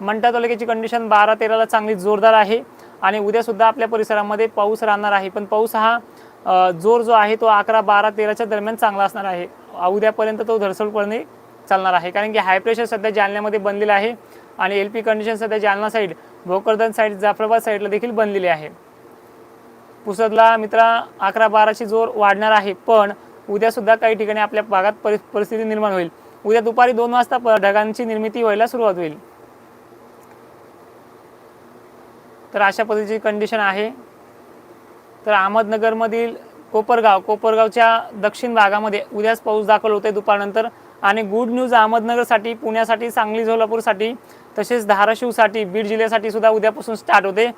Mantha तालुक्याची condition बारा तेराला चांगली जोरदार आहे आणि उद्यासुद्धा आपल्या परिसरामध्ये पाऊस राहणार आहे. पण पाऊस हा जोर जो आहे तो अकरा बारा तेराच्या दरम्यान चांगला असणार आहे. उद्यापर्यंत तो धडसडपणे चालणार आहे. कारण की हाय प्रेशर सध्या जालन्यामध्ये बनलेलं आहे आणि एल पी कंडिशन सध्या जालना साईड भोकरदन साईड जाफराबाद साईडला देखील बनलेली आहे. पुसदला मित्रा अकरा बाराची जोर वाढणार आहे. पण उद्यासुद्धा काही ठिकाणी आपल्या भागात परि परिस्थिती निर्माण होईल. उद्या दुपारी दोन वाजता प- ढगांची निर्मिती व्हायला सुरुवात होईल. तर अशा पद्धतीची कंडिशन आहे. तर अहमदनगरमधील कोपरगाव कोपरगावच्या दक्षिण भागामध्ये उद्याच पाऊस दाखल होते दुपारनंतर आणि गुड न्यूज अहमदनगरसाठी पुण्यासाठी सांगली सोलापूरसाठी तसेच धाराशिवसाठी बीड जिल्ह्यासाठी सुद्धा उद्यापासून स्टार्ट होते.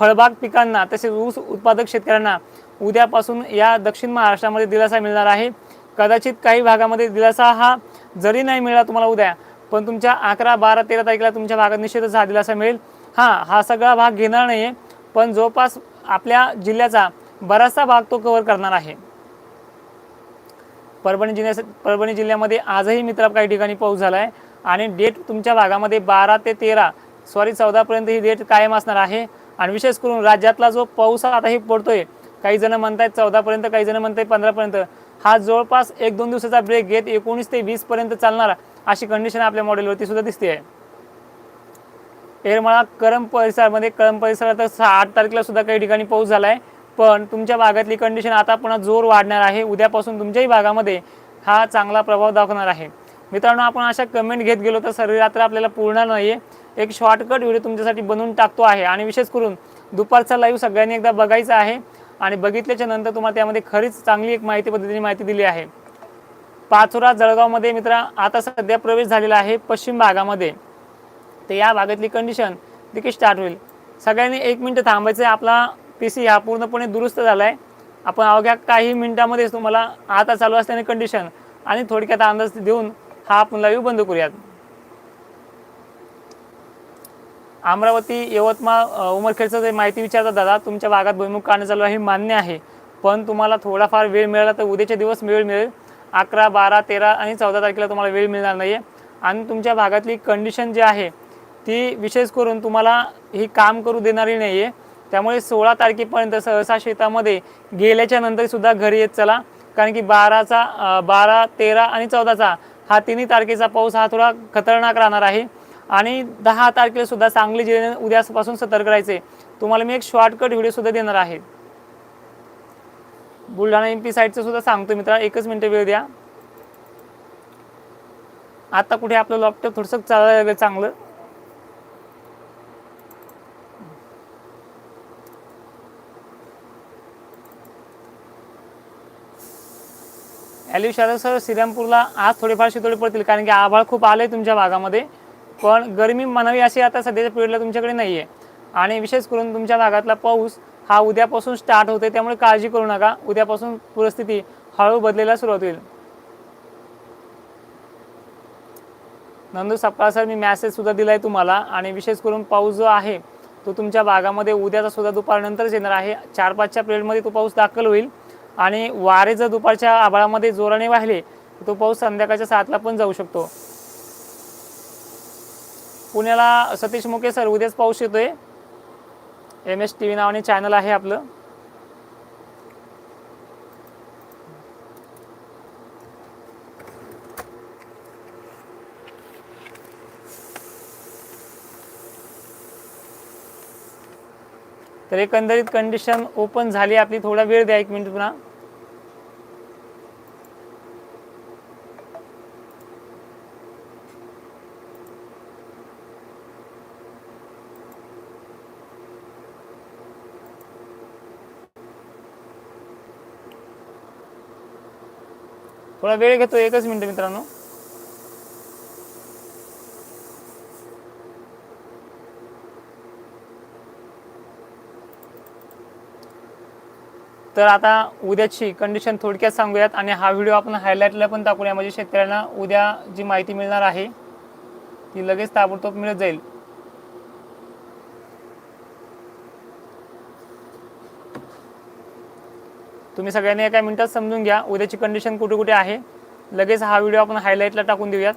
फळबाग पिकांना तसेच ऊस उत्पादक शेतकऱ्यांना उद्यापासून या दक्षिण महाराष्ट्रामध्ये दिलासा मिळणार आहे. कदाचित काही भागामध्ये दिलासा हा जरी नाही मिळाला तुम्हाला उद्या पण तुमच्या अकरा बारा तेरा तारखेला तुमच्या भागात निश्चितच हा दिलासा मिळेल. हां हा सगळा भाग घेणार नाही आहे पण जवळपास आपल्या जिल्ह्याचा बराचसा भाग तो कव्हर करणार आहे. परभणी जिल्ह्या परभणी जिल्ह्यामध्ये आजही मित्र काही ठिकाणी पाऊस झाला आहे आणि डेट तुमच्या भागामध्ये बारा ते तेरा सॉरी चौदापर्यंत ही डेट कायम असणार आहे. आणि विशेष करून राज्यातला जो पाऊस आता हे पडतोय काही जण म्हणतायत चौदापर्यंत काही जण म्हणतायत पंधरापर्यंत हा जवळपास एक दोन दिवसाचा ब्रेक घेत एकोणीस ते वीसपर्यंत चालणार अशी कंडिशन आपल्या मॉडेलवरती सुद्धा दिसते आहे येरमाळा करम परिसरामध्ये करम परिसरात सहा आठ तारखेला सुद्धा काही ठिकाणी पाऊस झाला आहे पण तुमच्या भागातली कंडिशन आता पुन्हा जोर वाढणार आहे. उद्यापासून तुमच्याही भागामध्ये हा चांगला प्रभाव दाखवणार आहे. मित्रांनो आपण अशा कमेंट घेत गेलो तर सर्व रात्र आपल्याला पूर्ण नाही आहे एक शॉर्टकट व्हिडिओ तुमच्यासाठी बनवून टाकतो आहे. आणि विशेष करून दुपारचा लाईव्ह सगळ्यांनी एकदा बघायचा आहे. आणि बघितल्याच्या नंतर तुम्हाला त्यामध्ये खरीच चांगली एक माहिती पद्धतीने माहिती दिली आहे. पाचोरा जळगावमध्ये मित्रा आता सध्या प्रवेश झालेला आहे पश्चिम भागामध्ये. तर या भागातली कंडिशन देखील स्टार्ट होईल. सगळ्यांनी एक मिनटं थांबायचं आहे. आपला पी सी हा पूर्णपणे दुरुस्त झाला आहे आपण अवघ्या काही मिनिटामध्येच तुम्हाला आता चालू असल्याने कंडिशन आणि थोडक्यात अंदाज देऊन हा आपण लाईव्ह बंद करूयात. अमरावती यवतमाळ उमरखेडचं जे माहिती विचारतात दादा तुमच्या भागात भुईमुख काढणं चालू आहे हे मान्य आहे. पण तुम्हाला थोडाफार वेळ मिळाला तर उद्याचे दिवस वेळ मिळेल. अकरा बारा तेरा आणि चौदा तारखेला तुम्हाला वेळ मिळणार नाही आहे आणि तुमच्या भागातली कंडिशन जी आहे ती विशेष करून तुम्हाला ही काम करू देणारी नाही आहे त्यामुळे सोळा तारखेपर्यंत सहसा शेतामध्ये गेल्याच्या नंतरसुद्धा घरी येत चला. कारण की बाराचा बारा तेरा आणि चौदाचा हा तिन्ही तारखेचा पाऊस हा थोडा खतरनाक राहणार आहे. आणि दहा तारखेला सुद्धा सांगली जिल्ह्याने उद्यापासून सतर्क राहायचे. तुम्हाला मी एक शॉर्टकट व्हिडिओ सुद्धा देणार आहे. बुलढाणा एम पी साईडचं सुद्धा सांगतो मित्रा एकच मिनिटं वेळ द्या. आता कुठे आपलं लॅपटॉप थोडंसं चालायला लागलं चांगलं. ॲल्यू शारद सर श्रीरामपूरला आज थोडेफार शितोडे पडतील कारण की आभाळ खूप आले तुमच्या भागामध्ये. पण गरमी म्हणावी अशी आता सध्याच्या पिरियडला तुमच्याकडे नाही आहे आणि विशेष करून तुमच्या भागातला पाऊस हा उद्यापासून स्टार्ट होते त्यामुळे काळजी करू नका. उद्यापासून परिस्थिती हळू बदलायला सुरुवात होईल. नंदू सपकाळ सर मी मॅसेज सुद्धा दिलाय तुम्हाला. आणि विशेष करून पाऊस जो आहे तो तुमच्या भागामध्ये उद्याचा सुद्धा दुपारनंतरच येणार आहे. चार पाचच्या पिरियडमध्ये तो पाऊस दाखल होईल. आणि वारे जर दुपारच्या आभाळामध्ये जोराने वाहिले तो पाऊस संध्याकाळच्या सातला पण जाऊ शकतो. पुण्याला सतीश मुके सर उद्याच पाऊस येतोय. एम एस टी व्ही नावाने चॅनल आहे आपलं. तर एकंदरीत कंडिशन ओपन झाली आपली थोडा वेळ द्या एक मिनिट पुन्हा. थोडा वेळ घेतो एकच मिनटं मित्रांनो. तर आता उद्याची कंडिशन थोडक्यात सांगूयात आणि हा व्हिडिओ आपण हायलाईटला पण टाकूया म्हणजे शेतकऱ्यांना उद्या जी माहिती मिळणार आहे ती लगेच ताबडतोब मिळत जाईल. तुम्ही सगळ्यांनी एका मिनिटात समजून घ्या. उद्याची कंडिशन कुठे कुठे आहे? लगेच हा व्हिडिओ आपण हायलाईटला टाकून देऊयात.